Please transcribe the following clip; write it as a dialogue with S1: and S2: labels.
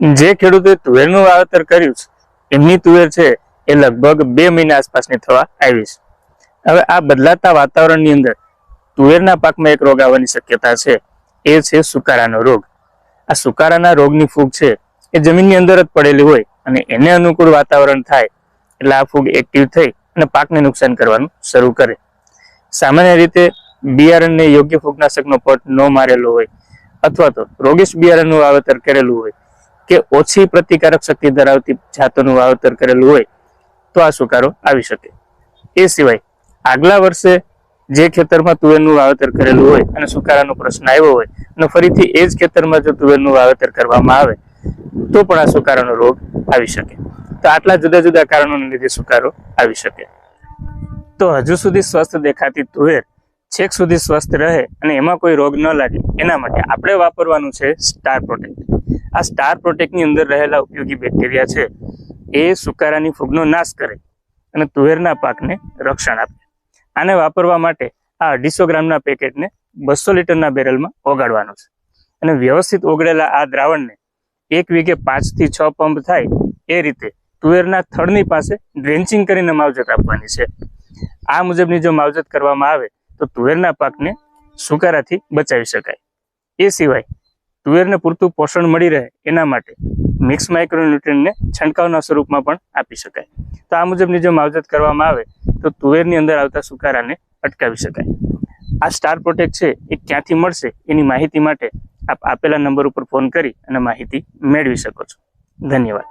S1: જે ખેડૂતે તુવેરનું વાવેતર કર્યું છે, એમની તુવેર છે એ લગભગ બે મહિના આસપાસની થવા આવી છે. હવે આ બદલાતા વાતાવરણની અંદર તુવેરના પાકમાં એક રોગ આવવાની શક્યતા છે, એ છે સુકારાનો રોગ. આ સુકારાના રોગની ફૂગ છે, એ જમીનની અંદર જ પડેલી હોય અને એને અનુકૂળ વાતાવરણ થાય, એટલે આ ફૂગ એક્ટિવ થઈ અને પાકને નુકસાન કરવાનું શરૂ કરે. સામાન્ય રીતે બિયારણને યોગ્ય ફૂગનાશકનો પટ ન મારેલો હોય અથવા તો રોગીશ બિયારણનું વાવેતર કરેલું હોય કે ઓછી પ્રતિકારક શક્તિ ધરાવતી જાતોનું વાવેતર કરેલું હોય, તો આ સુકારો આવી શકે. એ સિવાય, આગલા વર્ષે જે ખેતરમાં તુવેરનું વાવેતર કરેલું હોય અને સુકારાનો પ્રશ્ન આવ્યો હોય, અને ફરીથી એ જ ખેતરમાં જો તુવેરનું વાવેતર કરવામાં આવે, તો પણ આ સુકારાનો રોગ આવી શકે. તો આટલા જુદા જુદા કારણોને લીધે સુકારો આવી શકે. તો હજુ સુધી સ્વસ્થ દેખાતી તુવેર છેક સુધી સ્વસ્થ રહે અને એમાં કોઈ રોગ ન લાગે, એના માટે આપણે વાપરવાનું છે સ્ટાર પ્રોટેક્ટ. આ સ્ટાર પ્રોટેક્ટની અંદર રહેલા ઉપયોગી બેક્ટેરિયા છે. એ સુકારાની ફૂગનો નાશ કરે અને તુવેરના પાકને રક્ષણ આપે. આને વાપરવા માટે આ અઢીસો ગ્રામના પેકેટને બસો લીટરના બેરલમાં ઓગાળવાનું છે. અને વ્યવસ્થિત ઓગળેલા આ દ્રાવણને એક વીઘે પાંચથી છ પંપ થાય એ રીતે તુવેરના થડની પાસે ડ્રેન્ચિંગ કરીને માવજત આપવાની છે. આ મુજબની જો માવજત કરવામાં આવે તો તુવેરના પાકને સુકારાથી બચાવી શકાય. એ સિવાય તુવેરને પૂરતું પોષણ મળી રહે એના માટે મિક્સ માઇક્રોન્યુટ્રનને છંટકાવના સ્વરૂપમાં પણ આપી શકાય. તો આ મુજબની જો માવજત કરવામાં આવે, તો તુવેરની અંદર આવતા સુકારાને અટકાવી શકાય. આ સ્ટાર પ્રોટેક્ટ છે, એ ક્યાંથી મળશે એની માહિતી માટે આપ આપેલા નંબર ઉપર ફોન કરી અને માહિતી મેળવી શકો છો. ધન્યવાદ.